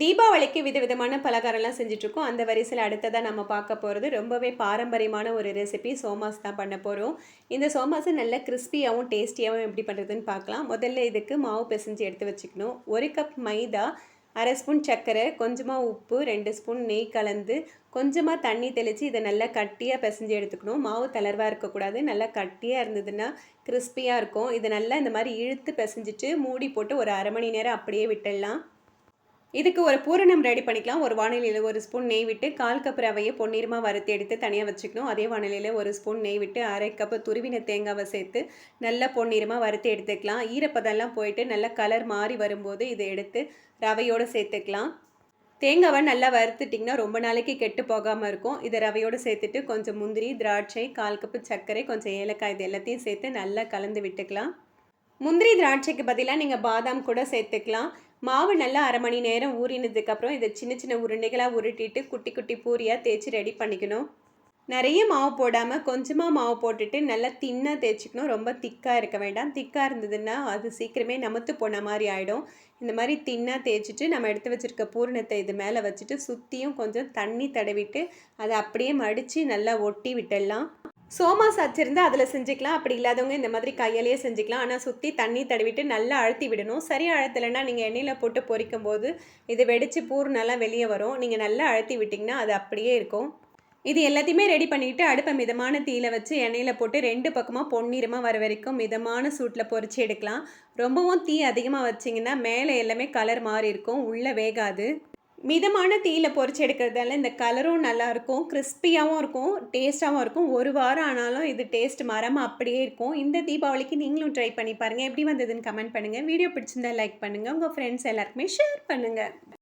தீபாவளிக்கு விதவிதமான பலகாரம்லாம் செஞ்சிட்ருக்கோம். அந்த வரிசையில் அடுத்ததாக நம்ம பார்க்க போகிறது ரொம்பவே பாரம்பரியமான ஒரு ரெசிபி சோமாஸ் தான் பண்ண போகிறோம் இந்த சோமாஸை நல்ல கிறிஸ்பியாகவும் டேஸ்டியாகவும் எப்படி பண்ணுறதுன்னு பார்க்கலாம். முதல்ல இதுக்கு மாவு பிசைஞ்சு எடுத்து வச்சுக்கணும். ஒரு கப் மைதா அரை ஸ்பூன் சர்க்கரை கொஞ்சமாக உப்பு ரெண்டு ஸ்பூன் நெய் கலந்து கொஞ்சமாக தண்ணி தெளித்து இதை நல்லா கட்டியாக பிசைஞ்சு எடுத்துக்கணும். மாவு தளர்வாக இருக்கக்கூடாது. நல்லா கட்டியாக இருந்ததுன்னா கிறிஸ்பியாக இருக்கும். இதை நல்லா இந்த மாதிரி இழுத்து பிசைஞ்சிட்டு மூடி போட்டு ஒரு அரை மணி நேரம் அப்படியே விட்டுடலாம். இதுக்கு ஒரு பூரணம் ரெடி பண்ணிக்கலாம். ஒரு வானிலையில் ஒரு ஸ்பூன் நெய் விட்டு கால் கப் ரவையை பொன்னிறமாக வறுத்து எடுத்து தனியாக வச்சுக்கணும். அதே வானிலையில் ஒரு ஸ்பூன் நெய் விட்டு அரை கப்பு துருவின தேங்காவை சேர்த்து நல்லா பொன்னிறமாக வறுத்து எடுத்துக்கலாம். ஈரப்பதெல்லாம் போயிட்டு நல்லா கலர் மாறி வரும்போது இதை எடுத்து ரவையோடு சேர்த்துக்கலாம். தேங்காவை நல்லா வறுத்துட்டிங்கன்னா ரொம்ப நாளைக்கு கெட்டு போகாமல் இருக்கும். இதை ரவையோடு சேர்த்துட்டு கொஞ்சம் முந்திரி திராட்சை கால் கப்பு சர்க்கரை கொஞ்சம் ஏலக்காய் இது எல்லாத்தையும் சேர்த்து நல்லா கலந்து விட்டுக்கலாம். முந்திரி திராட்சைக்கு பதிலாக நீங்கள் பாதாம் கூட சேர்த்துக்கலாம். மாவு நல்லா அரை மணி நேரம் ஊறினதுக்கப்புறம் இதை சின்ன சின்ன உருண்டைகளாக உருட்டிட்டு குட்டி குட்டி பூரியாக தேய்ச்சி ரெடி பண்ணிக்கணும். நிறைய மாவு போடாமல் கொஞ்சமாக மாவு போட்டுட்டு நல்லா தின்னாக தேய்ச்சிக்கணும். ரொம்ப திக்காக இருக்க வேண்டாம். திக்காக இருந்ததுன்னா அது சீக்கிரமே நமத்து போன மாதிரி ஆகிடும் இந்த மாதிரி தின்னாக தேய்ச்சிட்டு நம்ம எடுத்து வச்சுருக்க பூரணத்தை இது மேலே வச்சுட்டு சுற்றியும் கொஞ்சம் தண்ணி தடவிட்டு அதை அப்படியே மடித்து நல்லா ஒட்டி விட்டுடலாம். சோமாஸ் வச்சுருந்து அதில் செஞ்சுக்கலாம். அப்படி இல்லாதவங்க இந்த மாதிரி கையாலேயே செஞ்சுக்கலாம். ஆனால் சுற்றி தண்ணி தடவிட்டு நல்லா அழுத்தி விடணும். சரி அழுத்தலைன்னா நீங்கள் எண்ணெயில் போட்டு பொரிக்கும் போது இது வெடித்து பூர்ணெல்லாம் வெளியே வரும். நீங்கள் நல்லா அழுத்தி விட்டிங்கன்னா அது அப்படியே இருக்கும். இது எல்லாத்தையுமே ரெடி பண்ணிவிட்டு அடுப்பை மிதமான தீயில வச்சு எண்ணெயில் போட்டு ரெண்டு பக்கமாக பொன்னிறமாக வர வரைக்கும் மிதமான சூட்டில் பொறிச்சு எடுக்கலாம். ரொம்பவும் தீ அதிகமாக வச்சிங்கன்னா மேலே எல்லாமே கலர் மாறி இருக்கும் உள்ளே வேகாது. மிதமான தீயில பொரிச்சு எடுக்கிறதால இந்த கலரும் நல்லாயிருக்கும் கிறிஸ்பியாகவும் இருக்கும் டேஸ்ட்டாகவும் இருக்கும். ஒரு வாரம் ஆனாலும் இது டேஸ்ட் மரமாக அப்படியே இருக்கும். இந்த தீபாவளிக்கு நீங்களும் ட்ரை பண்ணி பாருங்கள் எப்படி வந்ததுன்னு கமெண்ட் பண்ணுங்கள் வீடியோ பிடிச்சிருந்தா லைக் பண்ணுங்கள் உங்கள் ஃப்ரெண்ட்ஸ் எல்லாருக்குமே ஷேர் பண்ணுங்கள்